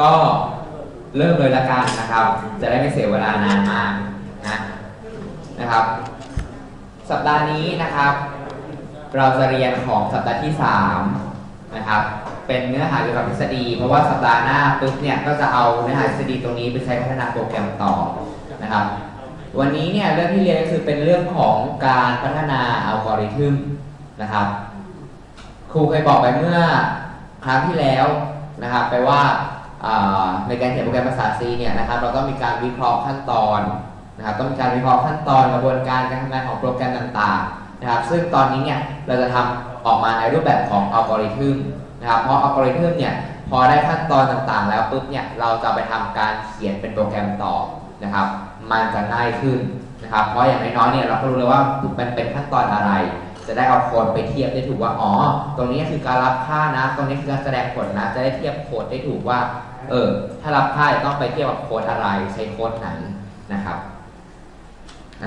ก็เริ่มเลยละกันนะครับ จะได้ไม่เสียเวลานานมากนะนะครับ สัปดาห์นี้นะครับ เราจะเรียนของสัปดาห์ที่3นะครับเป็นเนื้อหาเกี่ยวกับทฤษฎี เพราะว่าสัปดาห์หน้าปุ๊บเนี่ยก็จะเอาเนื้อหาทฤษฎีตรงนี้ไปใช้พัฒนาโปรแกรมต่อนะครับ วันนี้เนี่ยเรื่องที่เรียนก็คือเป็นเรื่องของการพัฒนาอัลกอริทึมนะครับ ครูเคยบอกไปเมื่อครั้งที่แล้วนะครับไปว่าอ่า ในการเขียนโปรแกรมภาษา C เนี่ยนะครับเราต้องมีการวิเคราะห์ขั้นตอนนะครับต้องมีการวิเคราะห์ขั้นตอนกระบวนการการทำงานของโปรแกรมต่างๆนะครับซึ่งตอนนี้เนี่ยเราจะทำออกมาในรูปแบบของอัลกอริทึมนะครับเพราะอัลกอริทึมเนี่ยพอได้ขั้นตอนต่างๆ แล้วปุ๊บเนี่ยเราจะไปทำการเขียนเป็นโปรแกรมต่อนะครับมันจะง่ายขึ้นนะครับเพราะอย่างน้อยๆเนี่ยเราก็รู้เลยว่ามันเป็นขั้นตอนอะไร จะได้เอาโค้ดไปเทียบได้ถูกว่าอ๋อตรงนี้คือการรับค่านะ ตรงนี้คือการแสดงผลนะจะได้เทียบโค้ดได้ถูกว่า เออ ถ้ารับค่าจะต้องไปเทียบกับโค้ดอะไร ใช้โค้ดไหนนะครับน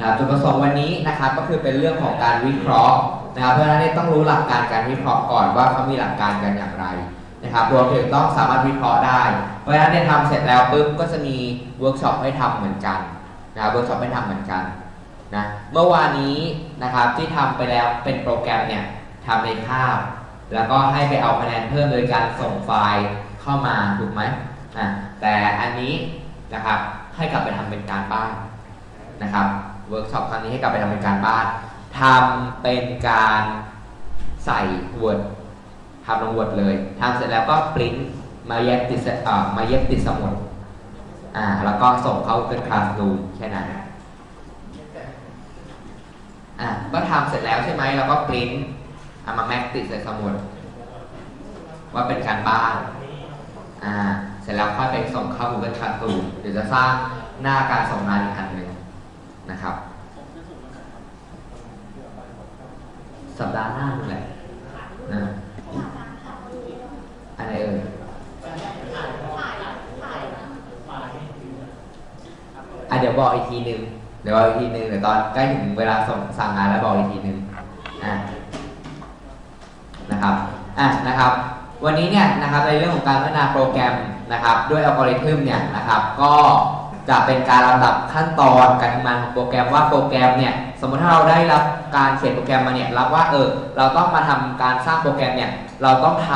ะครับจุดประสงค์วันนี้นะครับก็คือเป็นเรื่องของการวิเคราะห์นะครับ เพราะฉะนั้นต้องรู้หลักการการวิเคราะห์ก่อนว่าเขามีหลักการกันอย่างไรนะครับรวมถึงต้องสามารถวิเคราะห์ได้ เพราะฉะนั้นเนี่ยทำเสร็จแล้วปุ๊บก็จะมีเวิร์กช็อปให้ทำเหมือนกันนะครับเวิร์กช็อปให้ทำเหมือนกันนะเมื่อวานนี้นะครับที่ทำไปแล้วเป็นโปรแกรมเนี่ยทำในคาบแล้วก็ให้ไปเอาคะแนนเพิ่มโดยการส่งไฟล์ เข้ามาถูกไหมอะแต่อันนี้นะครับให้กลับไปทำเป็นการบ้านนะครับเวิร์กช็อปครั้งนี้ให้กลับไปทำเป็นการบ้านทำเป็นการใส่ Word ทำลง Word เลยทำเสร็จแล้วก็ปริ้นมาเย็บติดอ่ามาเย็บติดสมุดอ่าแล้วก็ส่งเข้า Google Classroom แค่นั้นอะก็ทำเสร็จแล้วใช่ไหมเราก็ปริ้นเอามาแม็กติดใส่สมุด ว่าเป็นการบ้าน อ่าเสร็จแล้วค่อยไปส่งเข้า Google Classroom เดี๋ยวจะสร้างหน้าการส่งงานอีกอันหนึ่งนะครับ สัปดาห์หน้านั่นแหละนะอะไรเอ่ยอะเดี๋ยวบอกอีกทีหนึ่งเดี๋ยวบอกอีกทีหนึ่งเดี๋ยวตอนใกล้ถึงเวลาส่งสั่งงานแล้วบอกอีกทีหนึ่งอะนะครับอะนะครับ วันนี้เนี่ยนะครับในเรื่องของการพัฒนาโปรแกรมนะครับด้วยอัลกอริทึมเนี่ยนะครับก็จะเป็นการลำดับขั้นตอนการทำงานของโปรแกรมว่าโปรแกรมเนี่ยสมมติถ้าเราได้รับการเขียนโปรแกรมมาเนี่ยรับว่าเออเราต้องมาทำการสร้างโปรแกรมเนี่ยเราต้องท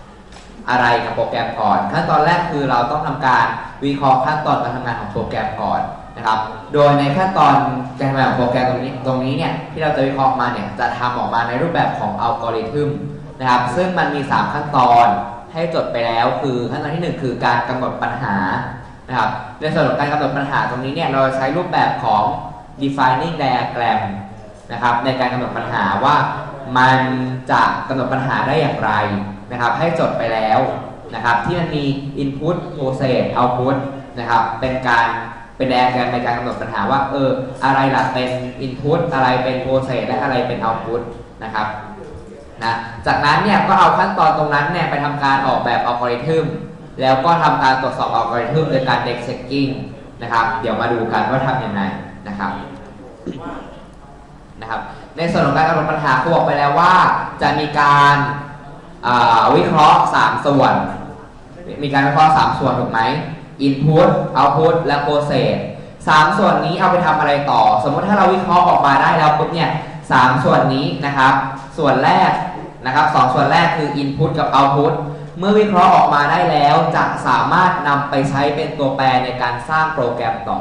ำอะไรกับโปรแกรมก่อน ขั้นตอนแรกคือเราต้องทำการวิเคราะห์ขั้นตอนการทำงานของโปรแกรมก่อนนะครับ โดยในขั้นตอนการทำงานของโปรแกรมตรงนี้ตรงนี้เนี่ยที่เราจะวิเคราะห์มาเนี่ยจะทำออกมาในรูปแบบของอัลกอริทึม นะครับ ซึ่งมันมี 3 ขั้นตอนให้จดไปแล้ว คือขั้นตอนที่ 1 คือการกำหนดปัญหานะครับในส่วนของการกำหนดปัญหาตรงนี้เนี่ยเราใช้รูปแบบของ defining diagram นะครับในการกำหนดปัญหาว่ามันจะกำหนดปัญหาได้อย่างไรนะครับ ให้จดไปแล้วนะครับ ที่มันมี input process output นะครับ เป็นการเป็น diagram ในการกำหนดปัญหาว่าเอออะไรล่ะเป็น input อะไรเป็น process และอะไรเป็น output นะครับ นะจากนั้นเนี่ยก็เอาขั้นตอนตรงนั้นเนี่ยไปทำการออกแบบอัลกอริทึมแล้วก็ทำการตรวจสอบอัลกอริทึมโดยการ deck checking นะครับ เดี๋ยวมาดูกันว่าทำยังไงนะครับนะครับ ในส่วนของการกำหนดปัญหาครูบอกไปแล้วว่า จะมีการวิเคราะห์ 3 ส่วน มีการวิเคราะห์ 3 ส่วนถูกไหม input output และ process สามส่วนนี้เอาไปทำอะไรต่อ สมมติถ้าเราวิเคราะห์ออกมาได้แล้วปุ๊บเนี่ยสามส่วนนี้นะครับ ส่วนแรก นะครับสองส่วนแรกคือ input กับ output เมื่อวิเคราะห์ออกมาได้แล้วจะสามารถนำไปใช้เป็นตัวแปรในการสร้างโปรแกรมต่อ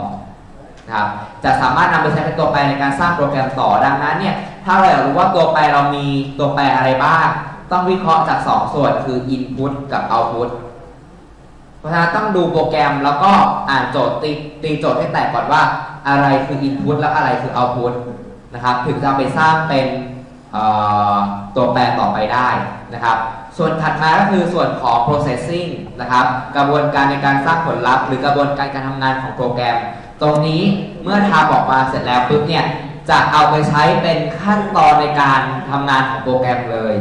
นะครับจะสามารถนำไปใช้เป็นตัวแปรในการสร้างโปรแกรมต่อดังนั้นเนี่ยถ้าเราอยากรู้ว่าตัวแปรเรามีตัวแปรอะไรบ้าง ต้องวิเคราะห์จาก 2ส่วนคือ input กับ output เพราะฉะนั้นต้องดูโปรแกรมแล้วก็อ่านโจทย์ตีตีโจทย์ให้แตกก่อนว่าอะไรคือ input และอะไรคือ output นะครับถึงจะไปสร้างเป็น ตัวแปรต่อไปได้นะครับ ส่วนถัดมาก็คือส่วนของ processing นะครับ กระบวนการในการสร้างผลลัพธ์ หรือกระบวนการการทำงานของโปรแกรม ตรงนี้เมื่อทำออกมาเสร็จแล้วปุ๊บเนี่ยจะเอาไปใช้เป็นขั้นตอนในการทำงานของโปรแกรมเลย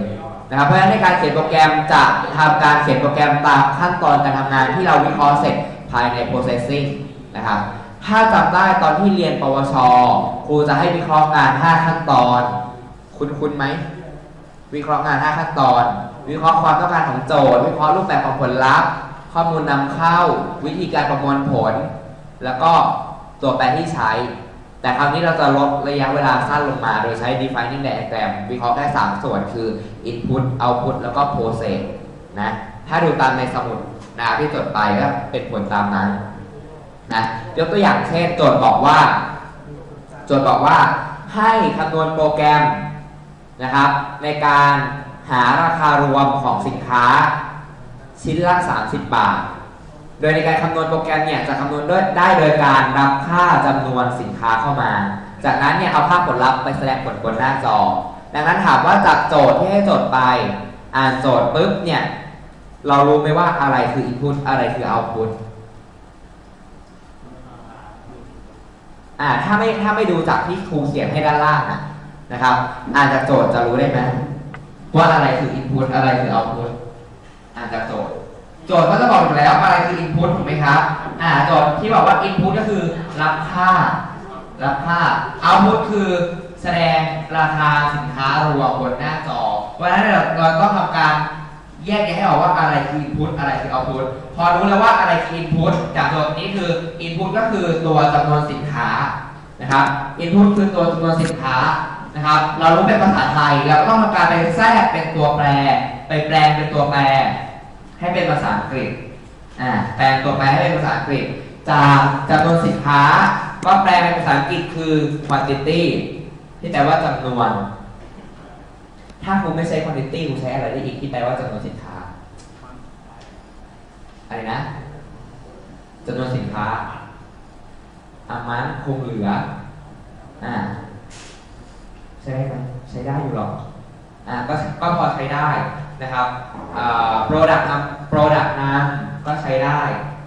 นะครับเพราะฉะนั้นในการเขียนโปรแกรมจะทำการเขียนโปรแกรมตามขั้นตอนการทำงานที่เราวิเคราะห์เสร็จภายใน processing นะครับ ถ้าจำได้ตอนที่เรียนปวช ครูจะให้วิเคราะห์งาน 5 ขั้นตอน คุณคุณไหมวิเคราะห์งาน 5 ขั้นตอน วิเคราะห์ความต้องการของโจทย์ วิเคราะห์รูปแบบของผลลัพธ์ ข้อมูลนำเข้า วิธีการประมวลผล แล้วก็ตัวแปรที่ใช้ แต่คราวนี้เราจะลดระยะเวลาสั้นลงมา โดยใช้ defining diagram วิเคราะห์ได้ 3 ส่วนคือ input output แล้วก็ process นะ ถ้าดูตามในสมุดนะที่จดไปก็เป็นผลตามนั้นนะยกตัวอย่างเช่นโจทย์บอกว่า โจทย์บอกว่าให้คำนวณโปรแกรม นะครับ ในการหาราคารวมของสินค้าชิ้นละ 30 บาท โดยในการคำนวณโปรแกรมเนี่ยจะคำนวณด้วยได้โดยการรับค่าจำนวนสินค้าเข้ามา จากนั้นเนี่ยเอาค่าผลลัพธ์ไปแสดงผลบนหน้าจอ ดังนั้นถามว่าจากโจทย์ที่ให้โจทย์ไป อ่านโจทย์ปุ๊บเนี่ยเรารู้ไหมว่าอะไรคือ input อะไรคือ output อ่าถ้าไม่ถ้าไม่ดูจากที่ครูเขียนให้ด้านล่างนะ นะครับ อ่านจากโจทย์จะรู้ได้ไหมว่าอะไรคือ input อะไรคือ output อ่านจากโจทย์ โจทย์ก็จะบอกอยู่แล้วอะไรคือ input ถูกไหมครับ อ่าโจทย์ที่บอกว่า input ก็คือรับค่า รับค่า output คือแสดงราคาสินค้ารวมบนหน้าจอ เพราะฉะนั้นเราต้องทำการแยกแยะให้ออกว่าอะไรคือ input อะไรคือ output พอรู้แล้วว่าอะไรคือ input จากโจทย์นี้คือ input ก็คือตัวจำนวนสินค้านะครับ input คือตัวจำนวนสินค้า นะครับ เรารู้เป็นภาษาไทยเราก็ต้องทำการไปแทรกเป็นตัวแปร ไปแปลงเป็นตัวแปร ให้เป็นภาษาอังกฤษอ่าแปลงตัวแปรให้เป็นภาษาอังกฤษ จากจำนวนสินค้าก็แปลเป็นภาษาอังกฤษคือ quantity ที่แปลว่าจำนวน ถ้าคุณไม่ใช้ quantity คุณใช้อะไรได้อีกที่แปลว่าจำนวนสินค้า อะไรนะจำนวนสินค้าอามันคงเหลืออ่า ช้ได้ไหมใช้ได้อยู่หรอกอ่าก็ก็พอใช้ได้นะครับอ่า product นำ product นำก็ใช้ได้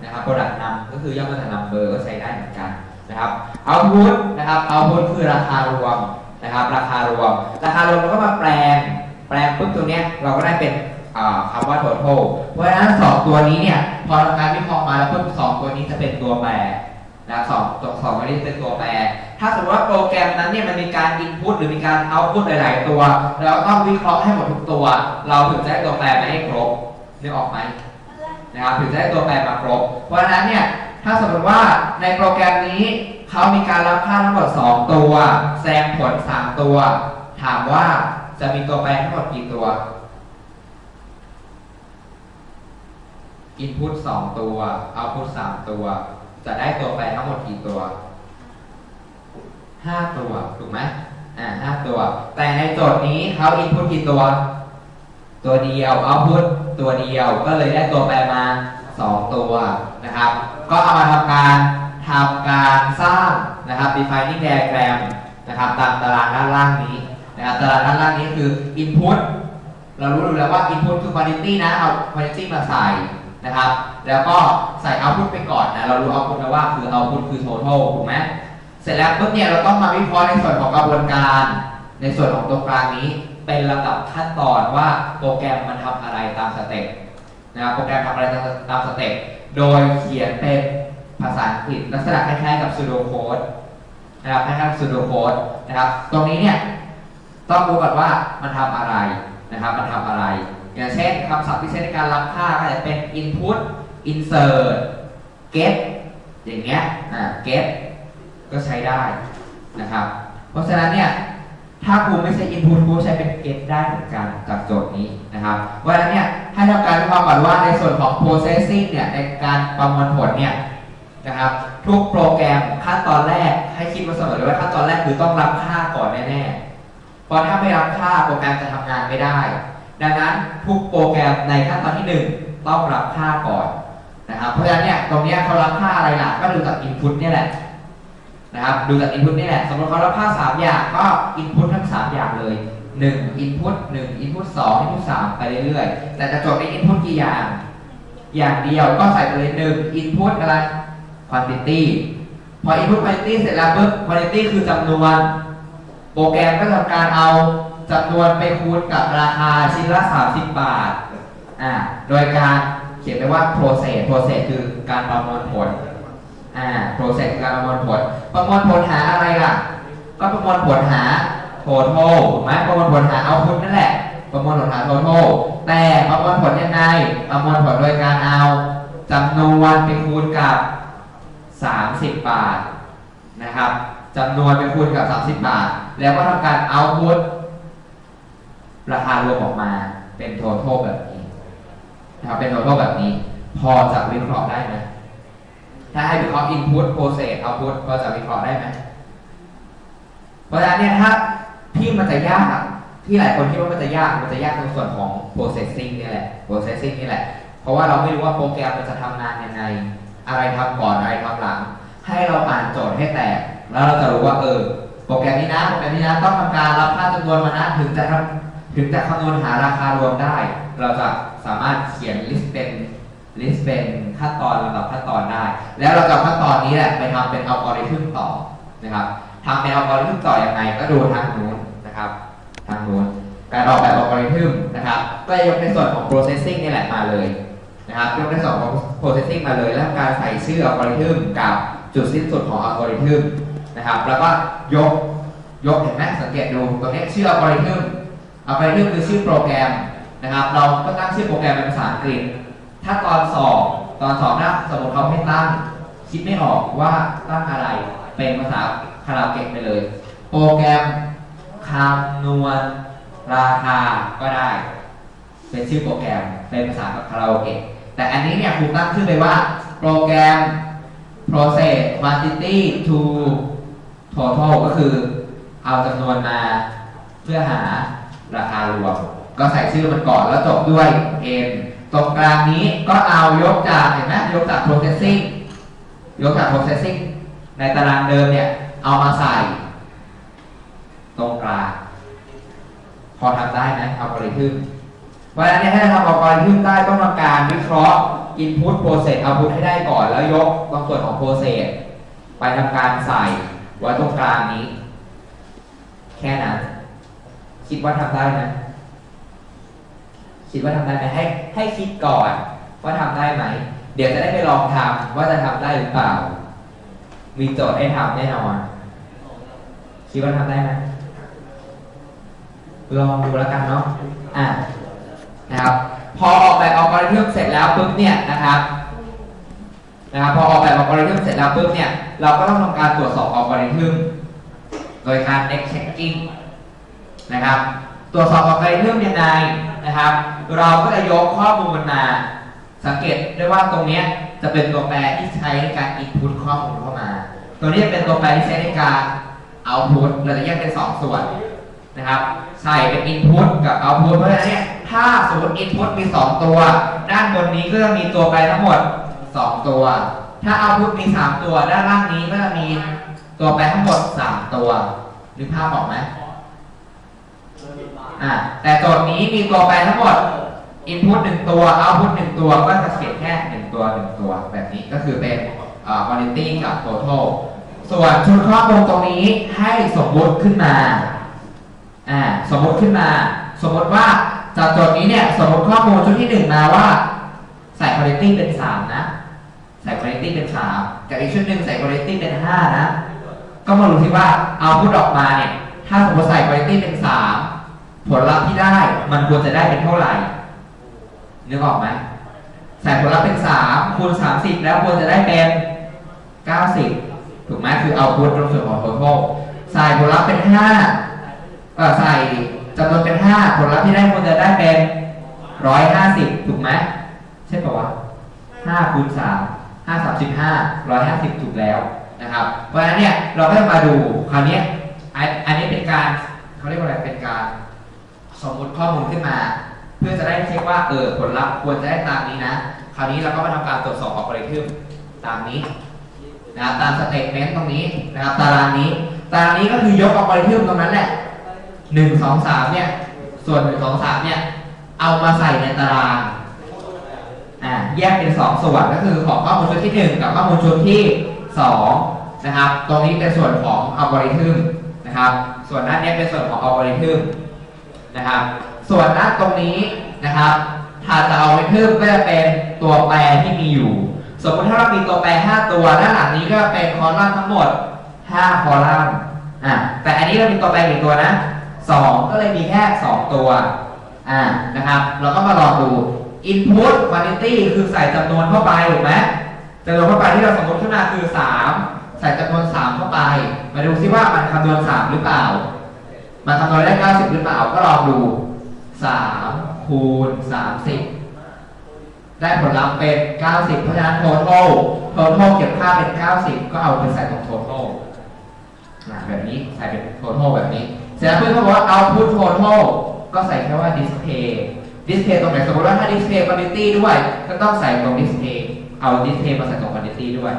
นะครับ product นำก็คือย่อมาจาก number ก็ใช้ได้เหมือนกันนะครับ output นะครับ output คือราคารวมนะครับ ราคารวม ราคารวมเราก็มาแปลง แปลงปุ๊บตัวเนี้ยเราก็ได้เป็นอ่าคำว่า total เพราะฉะนั้นสองตัวนี้เนี่ยพอทำการวิเคราะห์มาแล้วปุ๊บสองตัวนี้จะเป็นตัวแปร นะสองตัวสองตัวนี้เป็นตัวแปร ถ้าสมมติว่าโปรแกรมนั้นเนี่ยมันมีการ input หรือมีการ output หลาย ๆ ตัว เราต้องวิเคราะห์ให้หมดทุกตัว เราถึงจะได้ตัวแปรมาให้ครบนึกออกไหมนะครับถึงจะได้ตัวแปรมาครบ เพราะฉะนั้นเนี่ยถ้าสมมติว่าในโปรแกรมนี้เขามีการรับค่าทั้งหมด 2 ตัวแสดงผล 3 ตัว ถามว่าจะมีตัวแปรทั้งหมดกี่ตัว input 2ตัว output 3ตัว จะได้ตัวแปรทั้งหมดกี่ตัว5ตัวถูกไหมอ่า5ตัว แต่ในโจทย์นี้เขา input กี่ตัว ตัวเดียว output ตัวเดียวก็เลยได้ตัวแปรมา2ตัวนะครับ ก็เอามาทำการทำการสร้างนะครับ defining diagram นะครับตามตารางด้านล่างนี้นะครับตารางด้านล่างนี้คือ input เรารู้อยู่แล้วว่า input คือ quantity นะเอา quantity มาใส่ นะครับ แล้วก็ใส่ output ไปก่อนนะ เรารู้ output แล้วว่าคือ output คือ total ถูกไหมเสร็จแล้วปุ๊บเนี่ยเราต้องมาวิเคราะห์ในส่วนของกระบวนการ ในส่วนของตรงกลางนี้ เป็นลำดับขั้นตอนว่าโปรแกรมมันทำอะไรตามสเต็ปนะครับ โปรแกรมทำอะไรตามสเต็ป โดยเขียนเป็นภาษาอังกฤษลักษณะคล้ายๆกับ pseudo code นะครับคล้ายๆกับ pseudo code นะครับ ตรงนี้เนี่ยต้องรู้ก่อนว่ามันทำอะไรนะครับ มันทำอะไร อย่างเช่นคำศัพท์ที่ใช้ในการรับค่าก็จะเป็น input insert get อย่างเงี้ยอ่า get ก็ใช้ได้นะครับ เพราะฉะนั้นเนี่ยถ้าครูไม่ใช้ input ครูใช้เป็น get ได้เหมือนกันจากโจทย์นี้นะครับเพราะฉะนั้นเนี่ยให้ทำการวิเคราะห์ก่อนว่าในส่วนของ processing เนี่ยในการประมวลผลเนี่ยนะครับทุกโปรแกรมขั้นตอนแรกให้คิดมาเสมอเลยว่าขั้นตอนแรกคือต้องรับค่าก่อนแน่ๆเพราะถ้าไม่รับค่าโปรแกรมจะทำงานไม่ได้ ดังนั้นทุกโปรแกรมในขั้นตอนที่หนึ่งต้องรับค่าก่อนนะครับเพราะฉะนั้นเนี่ยตรงนี้เขารับค่าอะไรล่ะก็ดูจาก input เนี่ยแหละนะครับดูจาก input นี่แหละสมมติเขารับค่า 3 อย่างก็ input ทั้ง 3 อย่างเลย1 input 1 input 2 input 3 ไปเรื่อยๆ แต่จะจบใน input กี่อย่าง อย่างเดียวก็ใส่ไปเลย1 input อะไร quantity พอ input quantity เสร็จแล้วปุ๊บ quantity คือจำนวน โปรแกรมก็ทำการเอา จำนวนไปคูณกับราคาชิ้นละ 30 บาทอ่าโดยการเขียนไปว่า process process คือการประมวลผลอ่า process คือการประมวลผล ประมวลผลหาอะไรล่ะ ก็ประมวลผลหา total ถูกไหมประมวลผลหา output นั่นแหละ ประมวลผลหา total แต่ประมวลผลยังไง ประมวลผลโดยการเอาจำนวนไปคูณกับ 30 บาทนะครับจำนวนไปคูณกับ 30 บาท แล้วก็ทำการเอาพุท ราคารวมออกมาเป็น total แบบนี้นะครับเป็น total แบบนี้ พอจะวิเคราะห์ได้ไหมถ้าให้วิเคราะห์ input process output พอจะวิเคราะห์ได้ไหมเพราะฉะนั้นเนี่ยถ้าที่มันจะยากที่หลายคนคิดว่ามันจะยากมันจะยากตรงส่วนของ processing นี่แหละ processing นี่แหละ เพราะว่าเราไม่รู้ว่าโปรแกรมมันจะทำงานยังไง อะไรทำก่อนอะไรทำหลัง ให้เราอ่านโจทย์ให้แตก แล้วเราจะรู้ว่าเออโปรแกรมนี้นะโปรแกรมนี้นะต้องทำการรับค่าจำนวนมานะถึงจะทำ ถึงจะคำนวณหาราคารวมได้ เราจะสามารถเขียนลิสต์เป็นลิสต์เป็นขั้นตอนลำดับขั้นตอนได้ แล้วเราจะขั้นตอนนี้แหละไปทำเป็นอัลกอริทึมต่อนะครับทำเป็นอัลกอริทึมต่อยังไงก็ดูทางนู้นนะครับทางนู้นการออกแบบอัลกอริทึมนะครับก็ยกในส่วนของ processing นี่แหละมาเลยนะครับยกในส่วนของ processing มาเลย แล้วการใส่ชื่ออัลกอริทึมกับจุดสิ้นสุดของอัลกอริทึมนะครับแล้วก็ยกยกเห็นไหมสังเกตดูตรงนี้ชื่ออัลกอริทึม อัลกอริทึมคือชื่อโปรแกรมนะครับ เราก็ตั้งชื่อโปรแกรมเป็นภาษาอังกฤษ ถ้าตอนสอบตอนสอบนะสมมติเขาให้ตั้ง คิดไม่ออกว่าตั้งอะไรเป็นภาษาคาราเกะไปเลย โปรแกรมคำนวณราคาก็ได้ เป็นชื่อโปรแกรมเป็นภาษาคาราโอเกะแต่อันนี้เนี่ยครูตั้งชื่อไปว่า โปรแกรม process quantity to total ก็คือเอาจำนวนมาเพื่อหา ราคารวม ก็ใส่ชื่อมันก่อนแล้วจบด้วย n ตรงกลางนี้ก็เอายกจากเห็นไหมยกจาก processing ยกจาก processing ในตารางเดิมเนี่ย เอามาใส่ ตรงกลาง พอทำได้ไหมอัลกอริทึมเพราะฉะนั้นเนี่ยถ้าทำอัลกอริทึมได้ต้องทำการวิเคราะห์ input process output ให้ได้ก่อน แล้วยกบางส่วนของ process ไปทำการใส่ไว้ตรงกลางนี้ แค่นั้น คิดว่าทำได้ไหมคิดว่าทำได้ไหมให้ ให้คิดก่อนว่าทำได้ไหม เดี๋ยวจะได้ไปลองทำว่าจะทำได้หรือเปล่า มีโจทย์ให้ทำแน่นอน คิดว่าทำได้ไหมลองดูแล้วกันเนาะอะนะครับ พอออกแบบอัลกอริทึมเสร็จแล้วปุ๊บเนี่ยนะครับนะครับพอออกแบบอัลกอริทึมเสร็จแล้วปุ๊บเนี่ยเราก็ต้องทำการตรวจสอบอัลกอริทึมโดยการ next checking นะครับ ตรวจสอบอัลกอริทึมยังไงนะครับ เราก็จะยกข้อมูลมา สังเกตได้ว่าตรงนี้จะเป็นตัวแปรที่ใช้ในการ input ข้อมูลเข้ามา ตัวนี้จะเป็นตัวแปรที่ใช้ในการ output เราจะแยกเป็นสองส่วนนะครับใส่เป็น input กับ output เพราะฉะนั้นเนี่ยถ้าสมมติ input มี 2 ตัว ด้านบนนี้ก็จะมีตัวแปรทั้งหมด 2 ตัว ถ้า output มี 3 ตัว ด้านล่างนี้ก็จะมีตัวแปรทั้งหมด 3 ตัวนึกภาพออกไหม อ่าแต่โจทย์นี้มีตัวแปรทั้งหมด input 1ตัว output 1ตัว ก็จะเขียนแค่1ตัว1ตัวแบบนี้ก็คือเป็นอ่อ quantity กับ total ส่วนชุดข้อมูลตรงนี้ให้สมมุติขึ้นมาอ่าสมมติขึ้นมา สมมติว่าจากโจทย์นี้เนี่ยสมมติข้อมูลชุดที่หนึ่งมาว่าใส่ quality เป็นสามนะใส่ quality เป็นสามกับอีกชุดหนึ่งใส่ quality เป็นห้านะ ก็มาดูที่ว่าเอาพุทออกมาเนี่ยถ้าสมมติใส่ quality เป็นสาม ผลลัพธ์ที่ได้มันควรจะได้เป็นเท่าไหร่นึกออกไหมใส่ผลลัพธ์เป็นสามคูณสามสิบแล้วควรจะได้เป็นเก้าสิบถูกไหมคือเอาพุทตรงส่วนของ total ใส่ผลลัพธ์เป็นห้าใส่จำนวนเป็น5ผลลัพธ์ที่ได้ควรจะได้เป็น150ถูกไหมใช่ป่าวะ5คูณ3 5 35 150ถูกแล้วนะครับ เพราะฉะนั้นเนี่ยเราก็จะมาดูคราวนี้อันนี้เป็นการเขาเรียกว่าอะไรเป็นการ สมมุติข้อมูลขึ้นมา เพื่อจะได้เช็คว่าเออผลลัพธ์ควรจะได้ตามนี้นะ คราวนี้เราก็มาทำการตรวจสอบอัลกอริทึมตามนี้นะครับตามสเตทเมนต์ตรงนี้นะครับตารางนี้ ตารางนี้ก็คือยกอัลกอริทึมตรงนั้นแหละหนึ่งสองสามเนี่ย ส่วนหนึ่งสองสามเนี่ย เอามาใส่ในตารางอ่าแยกเป็นสองส่วนก็คือของข้อมูลชุดที่หนึ่งกับข้อมูลชุดที่สองนะครับ ตรงนี้เป็นส่วนของอัลกอริทึมนะครับ ส่วนด้านนี้เป็นส่วนของอัลกอริทึม นะครับ ส่วนด้าตรงนี้นะครับถ้าจะเอาไปเพิ่มก็จะเป็นตัวแปรที่มีอยู่ สมมติถ้าเรามีตัวแปร 5 ตัวด้านหลังนี้ก็เป็นคอลัมน์ทั้งหมด 5 คอลัมน์อ่าแต่อันนี้เรามีตัวแปรกี่ตัวนะ 2 ก็เลยมีแค่ 2 ตัวอ่านะครับเราก็มาลองดู input quantity คือใส่จำนวนเข้าไปถูกไหมจำนวนเข้าไปที่เราสมมติขึ้นมาคือ 3 ใส่จำนวน 3 เข้าไป มาดูซิว่ามันคำนวณ 3 หรือเปล่า มันคำนวณได้ 90 หรือเปล่า ก็ลองดู 3 คูณ 30 ได้ผลลัพธ์เป็น 90 เพราะฉะนั้น total total เก็บค่าเป็น 90 ก็เอาไปใส่ตรง total แบบนี้ใส่เป็น total แบบนี้ เสร็จแล้วเพื่อนเขาบอกว่า output total ก็ใส่แค่ว่า display display ตรงไหนสมมติว่าถ้า display quantity ด้วย ก็ต้องใส่ตรง display เอา display มาใส่ตรง quantity ด้วย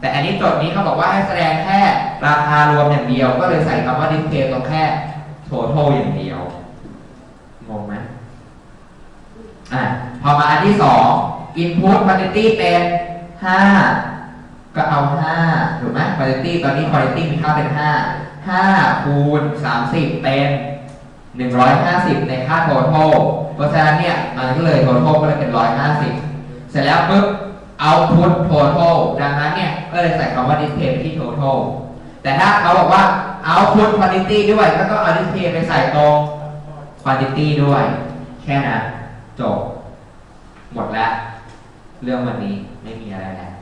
แต่อันนี้โจทย์นี้เขาบอกว่าให้แสดงแค่ราคารวมอย่างเดียว ก็เลยใส่คำว่า display ตรงแค่ total อย่างเดียว งงไหมอะพอมาอันที่สอง input quantity เป็น5ก็เอา5ถูกไหม quantity ตอนนี้ quantity มีค่าเป็น5 5คูณ30เป็น150ในค่า total เพราะฉะนั้นเนี่ยมันก็เลย total ก็เลยเป็น150เสร็จแล้วปุ๊บ output total ดังนั้นเนี่ยก็เลยใส่คำว่า display ไปที่ total แต่ถ้าเขาบอกว่า output quantity ด้วยก็ต้องเอา display ไปใส่ตรง quantity ด้วย แค่นั้นจบ หมดแล้ว เรื่องวันนี้ไม่มีอะไรแล้ว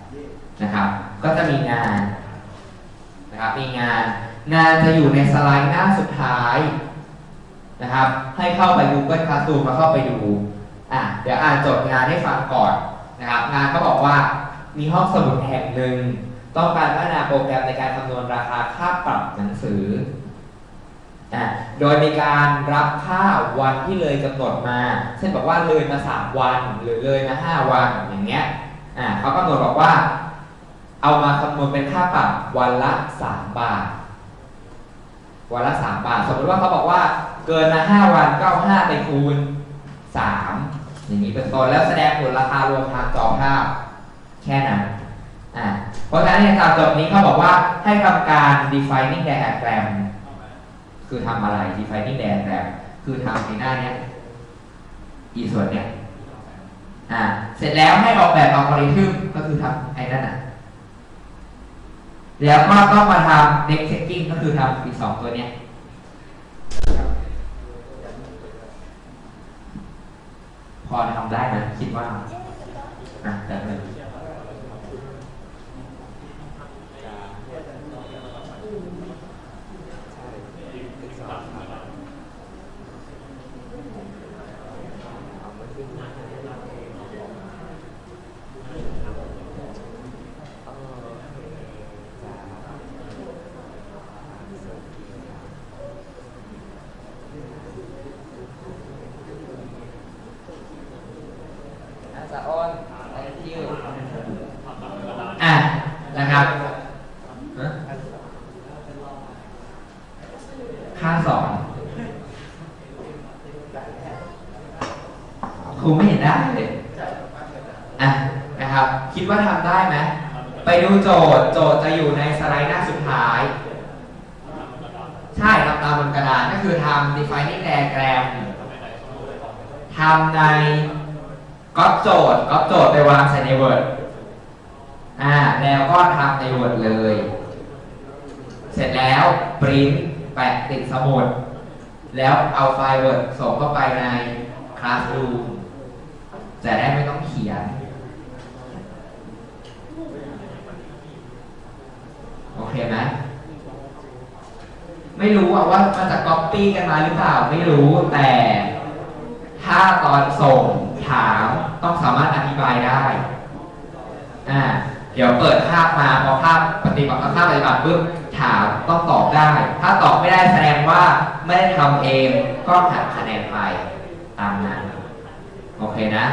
นะครับ ก็จะมีงานนะครับมีงาน งานจะอยู่ในสไลด์หน้าสุดท้ายนะครับ ให้เข้าไป Google Classroom มาเข้าไปดูอะเดี๋ยวอ่านโจทย์งานให้ฟังก่อนนะครับ งานเขาบอกว่ามีห้องสมุดแห่งหนึ่ง ต้องการพัฒนาโปรแกรมในการคำนวณราคาค่าปรับหนังสือ โดยมีการรับค่าวันที่เลยกำหนดมา เช่นบอกว่าเลยมา 3 วันหรือเลยมา 5 วันอย่างเงี้ยเขากำหนดบอกว่า เอามาคำนวณเป็นค่าปรับวันละ 3 บาท วันละ 3 บาท สมมติว่าเขาบอกว่าเกินมา 5 วันก็เอา5ไปคูณ 3 อย่างนี้เป็นต้นแล้วแสดงผลราคารวมทางจอภาพแค่นั้น เพราะฉะนั้นในตามจบนี้เขาบอกว่าให้ทำการ defining diagram คือทำอะไร defining diagram คือทำในหน้าเนี้ยอีส่วนเนี้ยอ่าเสร็จแล้วให้ออกแบบอัลกอริทึมก็คือทำไอ้นั่นน่ะแล้วก็ต้องมาทำ next checking ก็คือทำอีกสองตัวเนี้ยพอทำได้ไหมคิดว่าอะแต่หนึ่ง อาจารย์อ้นไอคิวอะ นะครับฮะ ค่าสอนครูไม่เห็นได้เลยอะนะครับ คิดว่าทำได้ไหมไปดูโจทย์ โจทย์จะอยู่ในสไลด์หน้าสุดท้าย ใช่ทำตามบนกระดานก็คือทำ defining diagram ทำในก๊อปโจทย์ก๊อปโจทย์ไปวางใส่ใน Word อ่าแล้วก็ทำใน Word เลย เสร็จแล้วปริ้น แปะติดสมุด แล้วเอาไฟล์ Word ส่งเข้าไปใน Classroom จะได้ไม่ต้องเขียน โอเคไหมไม่รู้ว่ามันจะก๊อปปี้กันมาหรือเปล่า ไม่รู้แต่ถ้าตอนส่งถามต้องสามารถอธิบายได้อ่าเดี๋ยวเปิดภาพมาพอภาพปฏิบัติภาพปฏิบัติปุ๊บ ถามต้องตอบได้ ถ้าตอบไม่ได้แสดงว่าไม่ได้ทำเองก็หักคะแนนไปตามนั้น โอเคนะ